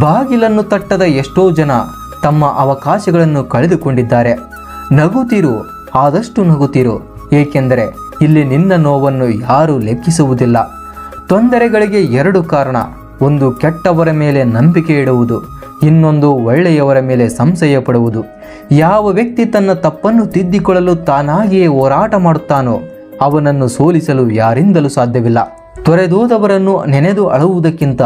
ಬಾಗಿಲನ್ನು ತಟ್ಟದ ಎಷ್ಟೋ ಜನ ತಮ್ಮ ಅವಕಾಶಗಳನ್ನು ಕಳೆದುಕೊಂಡಿದ್ದಾರೆ. ನಗುತ್ತಿರು, ಆದಷ್ಟು ನಗುತ್ತಿರು. ಏಕೆಂದರೆ ಇಲ್ಲಿ ನಿನ್ನ ನೋವನ್ನು ಯಾರೂ ಲೆಕ್ಕಿಸುವುದಿಲ್ಲ. ತೊಂದರೆಗಳಿಗೆ ಎರಡು ಕಾರಣ. ಒಂದು ಕೆಟ್ಟವರ ಮೇಲೆ ನಂಬಿಕೆ ಇಡುವುದು. ಇನ್ನೊಂದು ಒಳ್ಳೆಯವರ ಮೇಲೆ ಸಂಶಯ ಪಡುವುದು. ಯಾವ ವ್ಯಕ್ತಿ ತನ್ನ ತಪ್ಪನ್ನು ತಿದ್ದಿಕೊಳ್ಳಲು ತಾನಾಗಿಯೇ ಹೋರಾಟ ಮಾಡುತ್ತಾನೋ ಅವನನ್ನು ಸೋಲಿಸಲು ಯಾರಿಂದಲೂ ಸಾಧ್ಯವಿಲ್ಲ. ತೊರೆದೋದವರನ್ನು ನೆನೆದು ಅಳುವುದಕ್ಕಿಂತ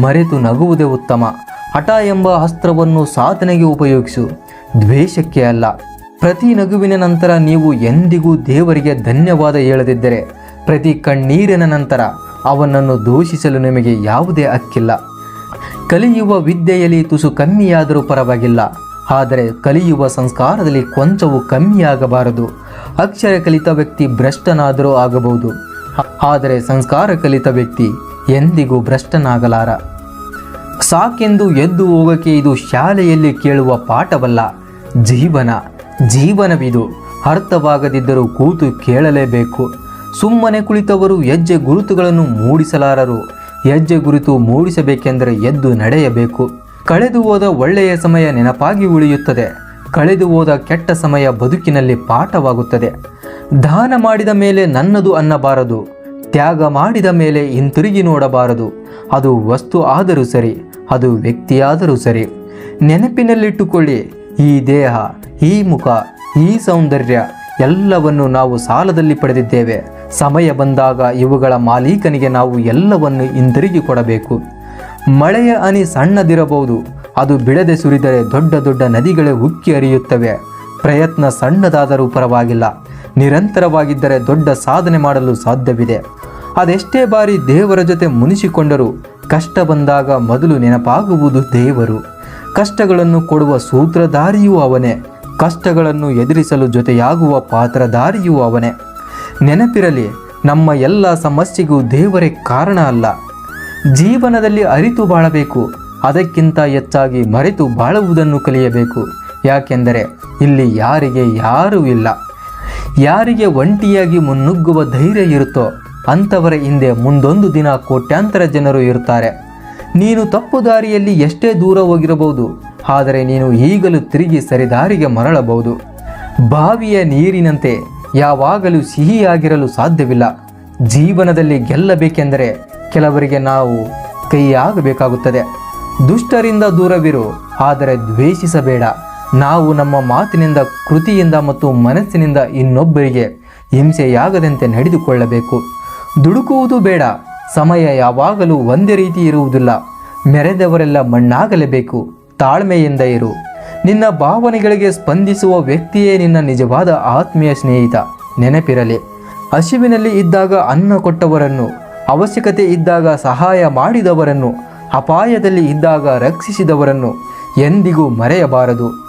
ಮರೆತು ನಗುವುದೇ ಉತ್ತಮ. ಹಠ ಎಂಬ ಅಸ್ತ್ರವನ್ನು ಸಾಧನೆಗೆ ಉಪಯೋಗಿಸು. ದ್ವೇಷಕ್ಕೆ ಅಲ್ಲ. ಪ್ರತಿ ನಗುವಿನ ನಂತರ ನೀವು ಎಂದಿಗೂ ದೇವರಿಗೆ ಧನ್ಯವಾದ ಹೇಳದಿದ್ದರೆ, ಪ್ರತಿ ಕಣ್ಣೀರಿನ ನಂತರ ಅವನನ್ನು ದೂಷಿಸಲು ನಿಮಗೆ ಯಾವುದೇ ಹಕ್ಕಿಲ್ಲ. ಕಲಿಯುವ ವಿದ್ಯೆಯಲ್ಲಿ ತುಸು ಕಮ್ಮಿಯಾದರೂ ಪರವಾಗಿಲ್ಲ. ಆದರೆ ಕಲಿಯುವ ಸಂಸ್ಕಾರದಲ್ಲಿ ಕೊಂಚವೂ ಕಮ್ಮಿಯಾಗಬಾರದು. ಅಕ್ಷರ ಕಲಿತ ವ್ಯಕ್ತಿ ಭ್ರಷ್ಟನಾದರೂ ಆಗಬಹುದು. ಆದರೆ ಸಂಸ್ಕಾರ ಕಲಿತ ವ್ಯಕ್ತಿ ಎಂದಿಗೂ ಭ್ರಷ್ಟನಾಗಲಾರ. ಸಾಕೆಂದು ಎದ್ದು ಹೋಗಕ್ಕೆ ಇದು ಶಾಲೆಯಲ್ಲಿ ಕೇಳುವ ಪಾಠವಲ್ಲ, ಜೀವನ. ಜೀವನವಿದು. ಅರ್ಥವಾಗದಿದ್ದರೂ ಕೂತು ಕೇಳಲೇಬೇಕು. ಸುಮ್ಮನೆ ಕುಳಿತವರು ಹೆಜ್ಜೆ ಗುರುತುಗಳನ್ನು ಮೂಡಿಸಲಾರರು. ಹೆಜ್ಜೆ ಗುರುತು ಮೂಡಿಸಬೇಕೆಂದರೆ ಎದ್ದು ನಡೆಯಬೇಕು. ಕಳೆದು ಹೋದ ಒಳ್ಳೆಯ ಸಮಯ ನೆನಪಾಗಿ ಉಳಿಯುತ್ತದೆ. ಕಳೆದು ಹೋದ ಕೆಟ್ಟ ಸಮಯ ಬದುಕಿನಲ್ಲಿ ಪಾಠವಾಗುತ್ತದೆ. ದಾನ ಮಾಡಿದ ಮೇಲೆ ನನ್ನದು ಅನ್ನಬಾರದು. ತ್ಯಾಗ ಮಾಡಿದ ಮೇಲೆ ಹಿಂತಿರುಗಿ ನೋಡಬಾರದು. ಅದು ವಸ್ತು ಆದರೂ ಸರಿ, ಅದು ವ್ಯಕ್ತಿಯಾದರೂ ಸರಿ. ನೆನಪಿನಲ್ಲಿಟ್ಟುಕೊಳ್ಳಿ, ಈ ದೇಹ, ಈ ಮುಖ, ಈ ಸೌಂದರ್ಯ ಎಲ್ಲವನ್ನು ನಾವು ಸಾಲದಲ್ಲಿ ಪಡೆದಿದ್ದೇವೆ. ಸಮಯ ಬಂದಾಗ ಇವುಗಳ ಮಾಲೀಕನಿಗೆ ನಾವು ಎಲ್ಲವನ್ನು ಹಿಂದಿರುಗಿ ಕೊಡಬೇಕು. ಮಳೆಯ ಅನಿ ಸಣ್ಣದಿರಬಹುದು ಅದು ಬಿಡದೆ ಸುರಿದರೆ ದೊಡ್ಡ ದೊಡ್ಡ ನದಿಗಳೇ ಉಕ್ಕಿ ಹರಿಯುತ್ತವೆ. ಪ್ರಯತ್ನ ಸಣ್ಣದಾದರೂ ಪರವಾಗಿಲ್ಲ. ನಿರಂತರವಾಗಿದ್ದರೆ ದೊಡ್ಡ ಸಾಧನೆ ಮಾಡಲು ಸಾಧ್ಯವಿದೆ. ಅದೆಷ್ಟೇ ಬಾರಿ ದೇವರ ಜೊತೆ ಮುನಿಸಿಕೊಂಡರೂ ಕಷ್ಟ ಬಂದಾಗ ಮೊದಲು ನೆನಪಾಗುವುದು ದೇವರು. ಕಷ್ಟಗಳನ್ನು ಕೊಡುವ ಸೂತ್ರಧಾರಿಯೂ ಅವನೇ. ಕಷ್ಟಗಳನ್ನು ಎದುರಿಸಲು ಜೊತೆಯಾಗುವ ಪಾತ್ರಧಾರಿಯೂ ಅವನೇ. ನೆನಪಿರಲಿ, ನಮ್ಮ ಎಲ್ಲ ಸಮಸ್ಯೆಗೂ ದೇವರೇ ಕಾರಣ ಅಲ್ಲ. ಜೀವನದಲ್ಲಿ ಅರಿತು ಬಾಳಬೇಕು. ಅದಕ್ಕಿಂತ ಹೆಚ್ಚಾಗಿ ಮರೆತು ಬಾಳುವುದನ್ನು ಕಲಿಯಬೇಕು. ಯಾಕೆಂದರೆ ಇಲ್ಲಿ ಯಾರಿಗೆ ಯಾರೂ ಇಲ್ಲ. ಯಾರಿಗೆ ಒಂಟಿಯಾಗಿ ಮುನ್ನುಗ್ಗುವ ಧೈರ್ಯ ಇರುತ್ತೋ ಅಂಥವರ ಹಿಂದೆ ಮುಂದೊಂದು ದಿನ ಕೋಟ್ಯಾಂತರ ಜನರು ಇರುತ್ತಾರೆ. ನೀನು ತಪ್ಪು ದಾರಿಯಲ್ಲಿ ಎಷ್ಟೇ ದೂರ ಹೋಗಿರಬಹುದು, ಆದರೆ ನೀನು ಈಗಲೂ ತಿರುಗಿ ಸರಿದಾರಿಗೆ ಮರಳಬಹುದು. ಬಾವಿಯ ನೀರಿನಂತೆ ಯಾವಾಗಲೂ ಸಿಹಿಯಾಗಿರಲು ಸಾಧ್ಯವಿಲ್ಲ. ಜೀವನದಲ್ಲಿ ಗೆಲ್ಲಬೇಕೆಂದರೆ ಕೆಲವರಿಗೆ ನಾವು ಕೈಯಾಗಬೇಕಾಗುತ್ತದೆ. ದುಷ್ಟರಿಂದ ದೂರವಿರು, ಆದರೆ ದ್ವೇಷಿಸಬೇಡ. ನಾವು ನಮ್ಮ ಮಾತಿನಿಂದ, ಕೃತಿಯಿಂದ ಮತ್ತು ಮನಸ್ಸಿನಿಂದ ಇನ್ನೊಬ್ಬರಿಗೆ ಹಿಂಸೆಯಾಗದಂತೆ ನಡೆದುಕೊಳ್ಳಬೇಕು. ದುಡುಕುವುದು ಬೇಡ, ಸಮಯ ಯಾವಾಗಲೂ ಒಂದೇ ರೀತಿ ಇರುವುದಿಲ್ಲ. ಮೆರೆದವರೆಲ್ಲ ಮಣ್ಣಾಗಲೇಬೇಕು, ತಾಳ್ಮೆಯಿಂದ ಇರು. ನಿನ್ನ ಭಾವನೆಗಳಿಗೆ ಸ್ಪಂದಿಸುವ ವ್ಯಕ್ತಿಯೇ ನಿನ್ನ ನಿಜವಾದ ಆತ್ಮೀಯ ಸ್ನೇಹಿತ. ನೆನಪಿರಲಿ, ಹಸಿವಿನಲ್ಲಿ ಇದ್ದಾಗ ಅನ್ನ ಕೊಟ್ಟವರನ್ನು, ಅವಶ್ಯಕತೆ ಇದ್ದಾಗ ಸಹಾಯ ಮಾಡಿದವರನ್ನು ಅಪಾಯದಲ್ಲಿ ಇದ್ದಾಗ ರಕ್ಷಿಸಿದವರನ್ನು ಎಂದಿಗೂ ಮರೆಯಬಾರದು.